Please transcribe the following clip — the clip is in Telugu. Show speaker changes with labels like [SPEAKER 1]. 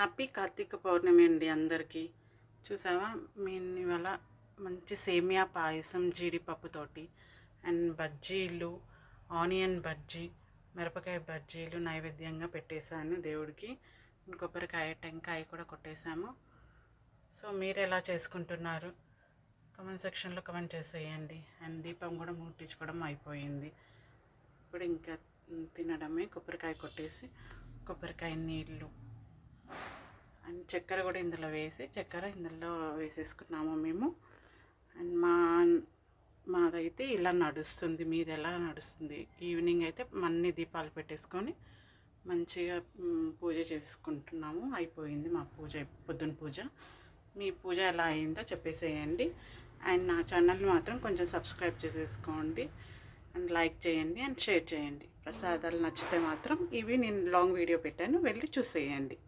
[SPEAKER 1] హ్యాపీ కార్తీక పౌర్ణమి అండి అందరికీ. చూసావా? మేము ఇవాళ మంచి సేమియా పాయసం జీడిపప్పుతోటి అండ్ బజ్జీలు ఆనియన్ బజ్జీ మిరపకాయ బజ్జీలు నైవేద్యంగా పెట్టేశాను దేవుడికి. కొబ్బరికాయ టెంకాయ కూడా కొట్టేశాము. సో మీరు ఎలా చేసుకుంటున్నారు? కమెంట్ సెక్షన్లో కమెంట్ చేసేయండి. అండ్ దీపం కూడా ముట్టించుకోవడం అయిపోయింది. ఇప్పుడు ఇంకా తినడమే. కొబ్బరికాయ కొట్టేసి కొబ్బరికాయ నీళ్ళు చక్కెర కూడా ఇందులో వేసి చక్కెర ఇందులో వేసేసుకున్నాము మేము. అండ్ మా మాదైతే ఇలా నడుస్తుంది మీది ఎలా నడుస్తుంది? ఈవినింగ్ అయితే మన్ని దీపాలు పెట్టేసుకొని మంచిగా పూజ చేసుకుంటున్నాము. అయిపోయింది మా పూజ పొద్దున పూజ. మీ పూజ ఎలా అయిందో చెప్పేసేయండి. అండ్ నా ఛానల్ని మాత్రం కొంచెం సబ్స్క్రైబ్ చేసేసుకోండి. అండ్ లైక్ చేయండి అండ్ షేర్ చేయండి. ప్రసాదాలు నచ్చితే మాత్రం ఇవి నేను లాంగ్ వీడియో పెట్టాను వెళ్ళి చూసేయండి.